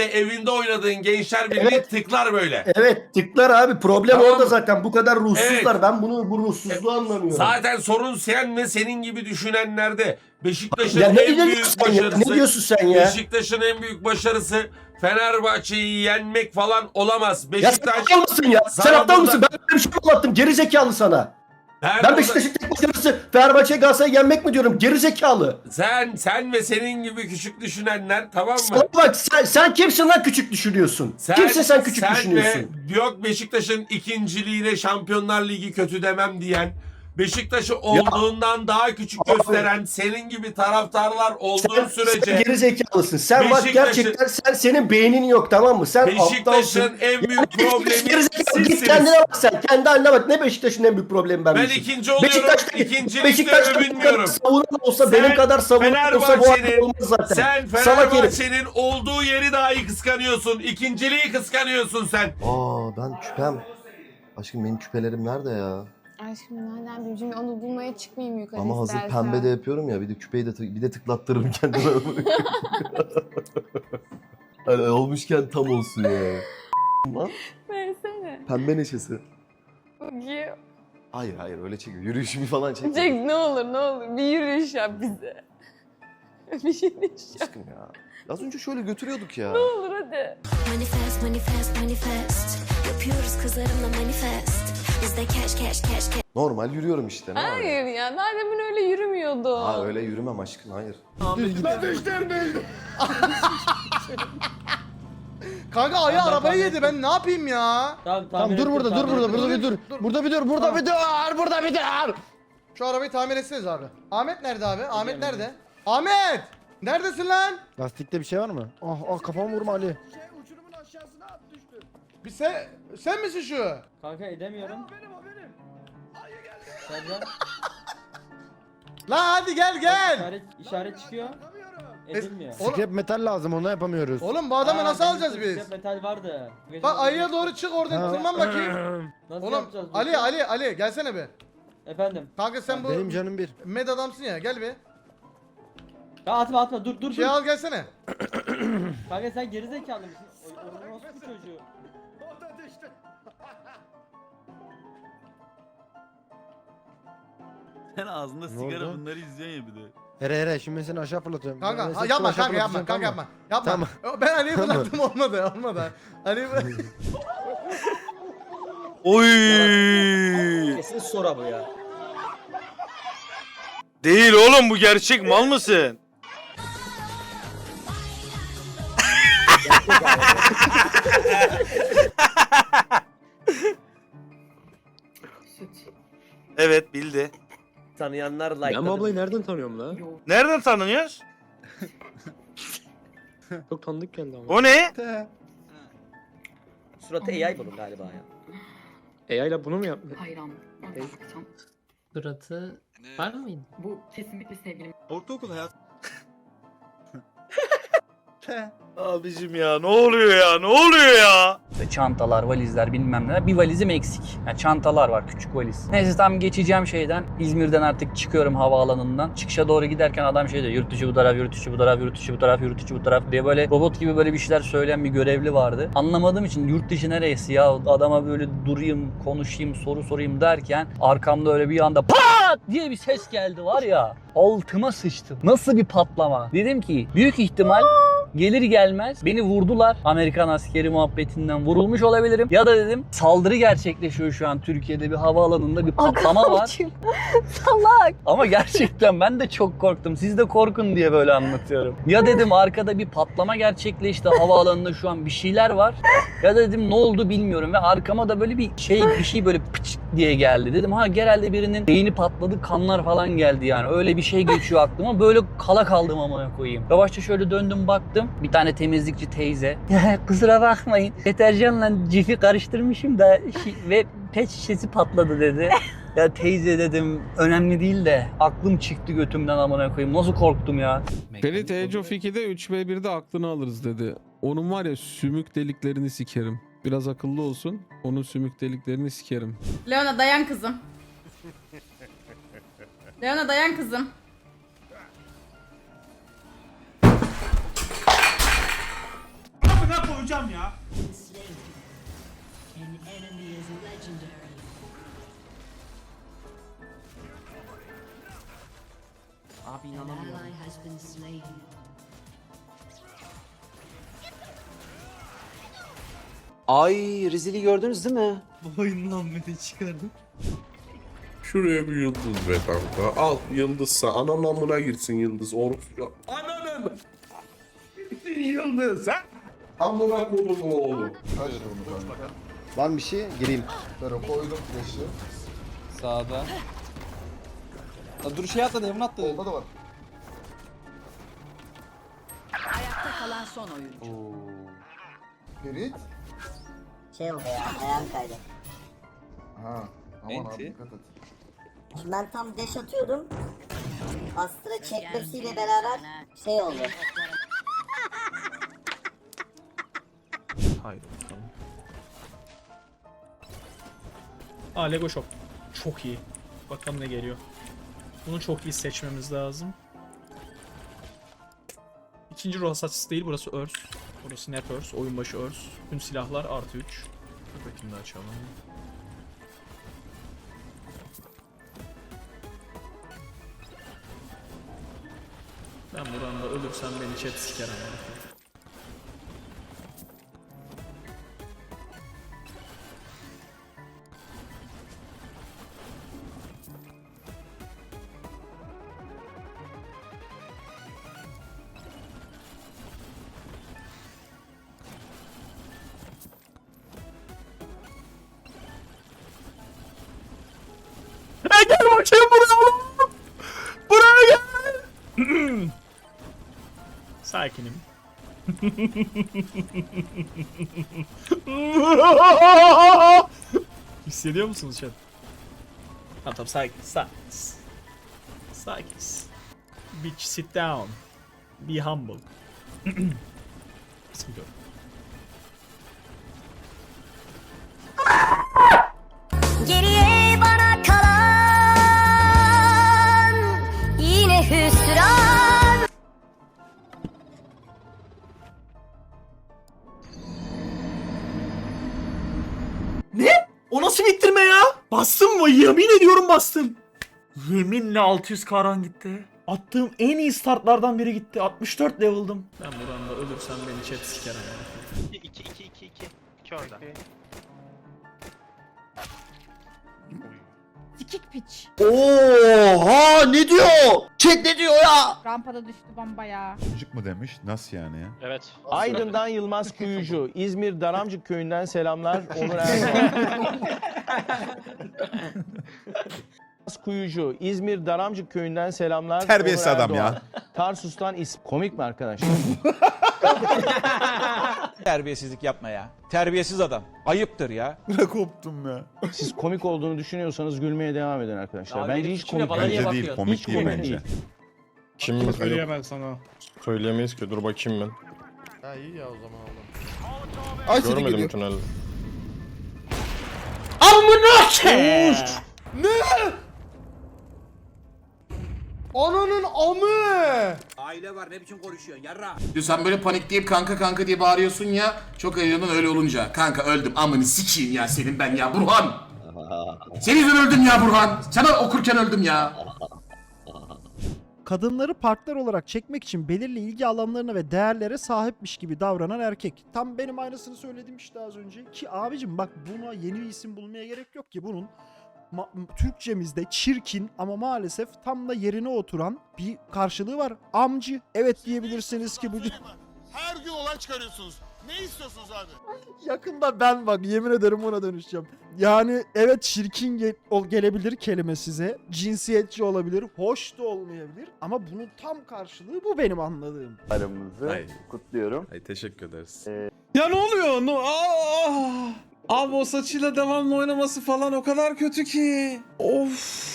yerde evinde oynadığın Gençler Birliği Evet. tıklar böyle. Evet tıklar abi. Problem Tamam. orada zaten. Bu kadar ruhsuzlar. Evet. Ben bunu bu ruhsuzluğu anlamıyorum. Zaten sorun sen ve senin gibi düşünenlerde. Beşiktaş'ın ya en büyük sen ya? başarısı Ne diyorsun sen ya? Beşiktaş'ın en büyük başarısı Fenerbahçe'yi yenmek falan olamaz. Ya Beşiktaş sen aptal mısın ya? Sen aptal mısın? Ben bir şey anlattım? Geri zekalı sana. ben Ben burada- Tek başarısı Fenerbahçe Galatasaray'ı yenmek mi diyorum? Geri zekalı. sen sen ve senin gibi küçük düşünenler tamam mı? Sana bak sen, sen kimsin lan küçük düşünüyorsun? Kimse sen küçük sen düşünüyorsun. Ve yok Beşiktaş'ın ikinciliğine Şampiyonlar Ligi kötü demem diyen Beşiktaş'ı olduğundan daha küçük Abi. gösteren senin gibi taraftarlar olduğu Sen, sürece sen geri zekalısın. Sen bak Beşiktaş'ın- gerçekten sen senin beynin yok tamam mı? Sen aptalsın. Beşiktaş'ın en büyük Beşiktaş problemi geri zekalı. Git sizsiniz. kendine bak sen. Kendi haline bak. Ne Beşiktaş'ın en büyük problemi ben Ben bilsin. ikinci oluyorum. Beşiktaş'ta, İkincilikle övünmüyorum. savunan olsa Sen benim kadar savunan olsa bu Fenerbahçe'nin- halde olmaz zaten. Sen Salak herif. Fenerbahçe'nin olduğu yeri dahi kıskanıyorsun. İkinciliği kıskanıyorsun sen. Aa ben küpem. Aşkım benim küpelerim nerede ya? Aşkım nereden bileyim? Şimdi onu bulmaya çıkmayayım yukarı Ama hazır istersen. pembe de yapıyorum ya bir de küpeyi de tık- bir de tıklattırırım kendime. hani olmuşken tam olsun ya. Lan Versene. pembe neşesi. Bakayım. Hayır hayır öyle çekiyor. Yürüyüşümü falan. Çek ne olur ne olur bir yürüyüş yap bize. bir yürüyüş yap. Aşkım ya. Az önce şöyle götürüyorduk ya. Ne olur hadi. Manifest, manifest, manifest. Yapıyoruz kızlarımla manifest. Bizde cash, cash, cash, cash. Normal yürüyorum işte. Ne var ya? Hayır ya daha demin öyle yürümüyordu. Ha öyle yürümem aşkım hayır. Kanka ayı arabayı yedi ben ne yapayım ya? Tamam, Tamam dur burada dur burada burada bir dur. Burada bir dur burada bir dur burada bir dur. Şu arabayı tamir etseniz abi. Ahmet nerede abi? Ahmet nerede? Ahmet! Neredesin lan? Lastikte bir şey var mı? Ah ah kafamı vurma Ali. Bir sen, sen misin şu? Kanka edemiyorum. benim o benim. Sercan. La hadi gel gel. İşaret, işaret çıkıyor. Edilmiyor. Oğlum- Scrap metal lazım onu yapamıyoruz. Oğlum bu adamı Aa, nasıl benim alacağız scrap biz? Metal vardı. Gece Bak ayıya doğru çık oradan Ha. tırman bakayım. Nasıl Oğlum yapacağız? Ali? Ali Ali gelsene bir. Efendim. Kanka sen bu Benim canım bir. med adamsın ya gel bir. Ya atma atma dur dur Şey dur. al gelsene. Kanka sen gerizekalı mısın? O- o- Orospu çocuğu. Sen ağzında Ne sigara oldu? bunları izliyorsun ya bir de. Here here şimdi ben seni aşağı fırlatıyorum. Ben Kanka seni ha, yapma aşağı kanka yapma fırlatacağım, kanka tamam yapma. Yapma. Ben Ali'yi fırlattım olmadı olmadı. Ali Oy! Kesin sonra bu ya. Değil oğlum bu gerçek mal mısın? Tanıyanlar like. Ben bu ablayı nereden tanıyorum la? Nereden tanınıyoruz? Çok tanıdık geldi ama. O ne? Suratı AI bunun galiba ya. AI ile bunu mu yaptın? Hayran. Ey. Suratı var mıydı? Bu kesinlikle sevgilim. Ortaokul hayat. Abicim ya ne oluyor ya ne oluyor ya? Çantalar, valizler bilmem neler. Bir valizim eksik. Yani çantalar var küçük valiz. Neyse tam geçeceğim şeyden. İzmir'den artık çıkıyorum havaalanından. Çıkışa doğru giderken adam şey diyor. Yurt dışı bu taraf, yurt dışı bu taraf, yurt dışı bu taraf, yurt dışı bu taraf diye böyle robot gibi böyle bir şeyler söyleyen bir görevli vardı. Anlamadığım için yurt dışı neresi ya? Adama böyle durayım, konuşayım, soru sorayım derken arkamda öyle bir anda pat diye bir ses geldi var ya. Altıma sıçtım. Nasıl bir patlama? Dedim ki büyük ihtimal Gelir gelmez beni vurdular. Amerikan askeri muhabbetinden vurulmuş olabilirim. Ya da dedim saldırı gerçekleşiyor şu an Türkiye'de bir havaalanında bir patlama var. Salak. Ama gerçekten ben de çok korktum. Siz de korkun diye böyle anlatıyorum. Ya dedim arkada bir patlama gerçekleşti. Havaalanında şu an bir şeyler var. Ya da dedim ne oldu bilmiyorum ve arkama da böyle bir şey bir şey böyle pıç diye geldi. Dedim ha herhalde birinin beyni patladı kanlar falan geldi yani. Öyle bir şey geçiyor aklıma. Böyle kala kaldım amına koyayım. Yavaşça şöyle döndüm baktım. Bir tane temizlikçi teyze. Ya kusura bakmayın. Deterjanla cifi karıştırmışım da şi- ve pet şişesi patladı dedi. Ya teyze dedim önemli değil de aklım çıktı götümden amına koyayım. Nasıl korktum ya. Ferit Age of 2'de 3v1'de aklını alırız dedi. Onun var ya sümük deliklerini sikerim. Biraz akıllı olsun. Onun sümük deliklerini sikerim. Leona dayan kızım. Leona dayan kızım. Vuracağım ya. Abi inanamıyorum. Ay rezili gördünüz değil mi? Şuraya bir yıldız be kanka. Al yıldızsa anan amına girsin yıldız. Orası Ananın. Yıldız ha? Amına koydum oğlum. Var mı bir şey? Gireyim. Sağda. La dur şey atladı, hemen atladı. da var. Ayakta kalan son oyuncu. Ferit. Şey oldu ya ayağım kaydı. Ha. Aman abi, dikkat et. Şimdi ben tam deş atıyordum. Astra çekmesiyle beraber şey oldu. Haydi bakalım. Aa Lego Shop. Çok iyi. Bakalım ne geliyor. Bunu çok iyi seçmemiz lazım. İkinci ruh hasatçısı değil burası örs. Burası net örs. Oyun başı örs. Tüm silahlar artı 3. Dur bakayım da açalım. Ben buranda ölürsem beni chat siker ama. Bakayım buraya. Buraya gel. Sakinim. Hissediyor musunuz chat? Tamam tamam sakin sakin. Sakin. Bitch sit down. Be humble. Sıkıntı nasıl bittirme ya? Bastım mı? Yemin ediyorum bastım. Yeminle 600 karan gitti. Attığım en iyi startlardan biri gitti. 64 level'dım. Ben buranda ölürsem beni chat siker ama. 2 2 2 2 2 orada. Sikik piç. Oha ne diyor? Chat ne diyor ya? Rampada düştü bambaya. Çocuk mu demiş? Nasıl yani ya? Evet. Aydın'dan Yılmaz Kuyucu, İzmir Daramcık köyünden selamlar. Onur Erdoğan. Kuyucu, İzmir Daramcık köyünden selamlar. Terbiyesiz Onur adam ya. Erdoğan. Tarsus'tan is komik mi arkadaş? Terbiyesizlik yapma ya. Terbiyesiz adam. Ayıptır ya. Ne koptum ya. Siz komik olduğunu düşünüyorsanız gülmeye devam edin arkadaşlar. Bence hiç komik Bence değil. değil, komik Hiç değil komik bence. değil. Kim Söyleyemem sana. Söyleyemeyiz ki dur bakayım ben. Ha iyi ya o zaman oğlum. Ay seni geliyor. tünel. Ananın amı. Aile var ne biçim konuşuyorsun yarra. Sen böyle panikleyip kanka kanka diye bağırıyorsun ya. Çok eğleniyorsun öyle olunca. Kanka öldüm amını sikeyim ya senin ben ya Burhan. Senin yüzünden öldüm ya Burhan. Sana okurken öldüm ya. Kadınları partner olarak çekmek için belirli ilgi alanlarına ve değerlere sahipmiş gibi davranan erkek. Tam benim aynısını söyledim işte az önce. Ki abicim bak buna yeni bir isim bulmaya gerek yok ki bunun. Ma- Türkçemizde çirkin ama maalesef tam da yerine oturan bir karşılığı var. Amcı. Evet diyebilirsiniz ki bu Her gün olay çıkarıyorsunuz. Ne istiyorsunuz abi? Yakında ben bak yemin ederim ona dönüşeceğim. Yani evet çirkin ge- ol- gelebilir kelime size. Cinsiyetçi olabilir. Hoş da olmayabilir. Ama bunun tam karşılığı bu benim anladığım. Aramızı Ay. kutluyorum. Ay teşekkür ederiz. Ya ne oluyor? No, aa! Abi o saçıyla devamlı oynaması falan o kadar kötü ki. Of.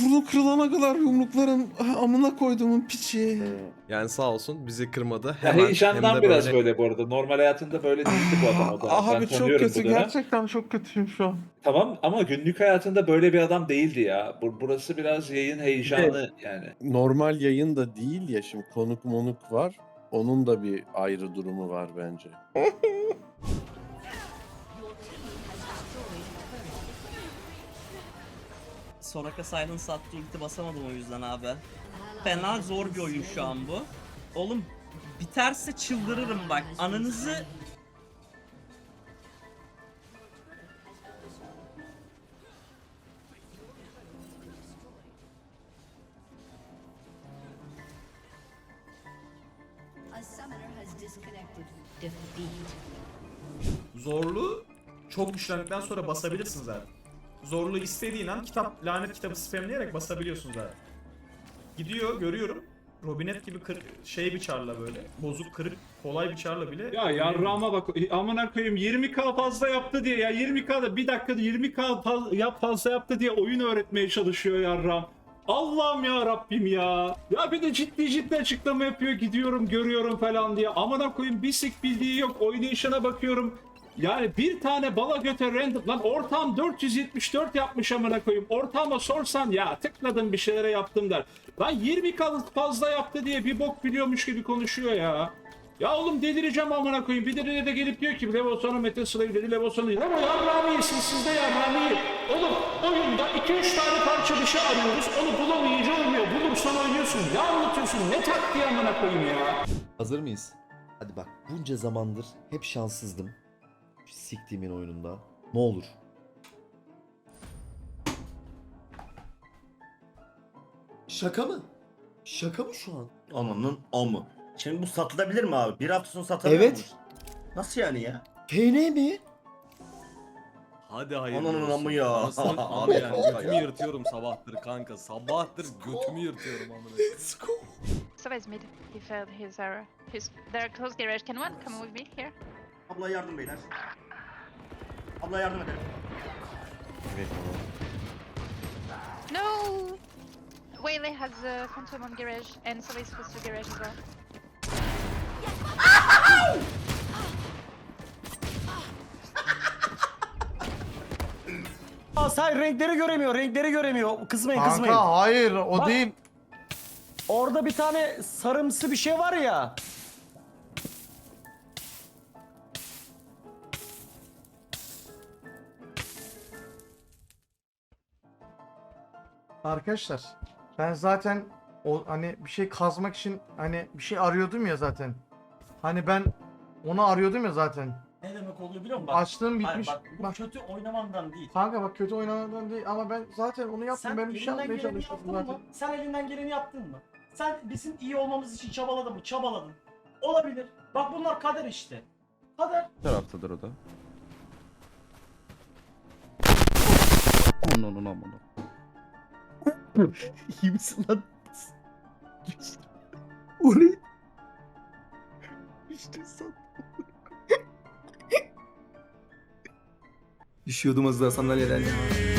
Burnu kırılana kadar yumruklarım amına koyduğumun piçi. Yani sağ olsun bizi kırmadı. Ya Hemen, heyecandan hem de biraz böyle... bu arada. Normal hayatında böyle değildi bu adam o da. ben Abi çok tanıyorum kötü gerçekten çok kötüyüm şu an. Tamam ama günlük hayatında böyle bir adam değildi ya. Bu- Burası biraz yayın heyecanı yani. Normal yayın da değil ya şimdi konuk monuk var. Onun da bir ayrı durumu var bence. Soraka Silence attı ulti basamadım o yüzden abi. Fena zor bir oyun şu an bu. Oğlum biterse çıldırırım bak. Ananızı Zorlu çok güçlendikten sonra basabilirsin zaten. Zorlu istediğin an kitap, lanet kitabı spamleyerek basabiliyorsun zaten. Gidiyor görüyorum. Robinet gibi kır, şey bir çarla böyle. Bozuk kırık kolay bir çarla bile. Ya yarrağıma bak amına koyayım 20k fazla yaptı diye ya 20k'da bir dakikada 20k faz- yap fazla yaptı diye oyun öğretmeye çalışıyor yarrağım. Allah'ım ya Rabbim ya. Ya bir de ciddi ciddi açıklama yapıyor gidiyorum görüyorum falan diye. Amına koyayım bir sik bildiği yok oynayışına bakıyorum. Yani bir tane bala göte random lan ortam 474 yapmış amına koyayım. Ortama sorsan ya tıkladım bir şeylere yaptım der. Lan 20 k fazla yaptı diye bir bok biliyormuş gibi konuşuyor ya. Ya oğlum delireceğim amına koyayım. Bir de de gelip diyor ki Levoson'a Mete Slave dedi Levoson'a değil. Ama ya Rami siz sizde ya Rami. Oğlum oyunda 2-3 tane parça bir şey arıyoruz. Onu bulamayınca olmuyor. Bulursan oynuyorsun. Ne anlatıyorsun? Ne taktiği amına koyayım ya. Hazır mıyız? Hadi bak bunca zamandır hep şanssızdım. Siktiğimin oyununda. Ne olur. Şaka mı? Şaka mı şu an? Ananın amı. Şimdi bu satılabilir mi abi? Bir hafta sonra satabilir Evet. Nasıl yani ya? TN mi? Hadi Ananın amı ya. Abi yani götümü yırtıyorum sabahtır kanka. Sabahtır götümü yırtıyorum amına. Let's go. So is mid. He failed his arrow. He's there close garage. Can one come with me here? Abla yardım beyler. Abla yardım edelim. Evet. No! Waylay has a phantom on garage and so is supposed to garage as well. Sen renkleri göremiyor, renkleri göremiyor. Kızmayın, kızmayın. Kanka hayır o Bak. değil. Orada bir tane sarımsı bir şey var ya. Arkadaşlar ben zaten o hani bir şey kazmak için hani bir şey arıyordum ya zaten. Hani ben onu arıyordum ya zaten. Ne demek oluyor biliyor musun? Açlığım bitmiş. Hayır, bak, bu Bak kötü oynamandan değil. kanka bak kötü oynamadan değil ama ben zaten onu yaptım. ben bir şey yapmaya çalıştım zaten. Sen elinden geleni yaptın mı? Sen bizim iyi olmamız için çabaladın mı? Çabaladın. Olabilir. Bak bunlar kader işte. Kader. taraftadır o da. Onun amına. İyi misin lan? O ne? İşte sen. Düşüyordum az daha sandalyeden ya.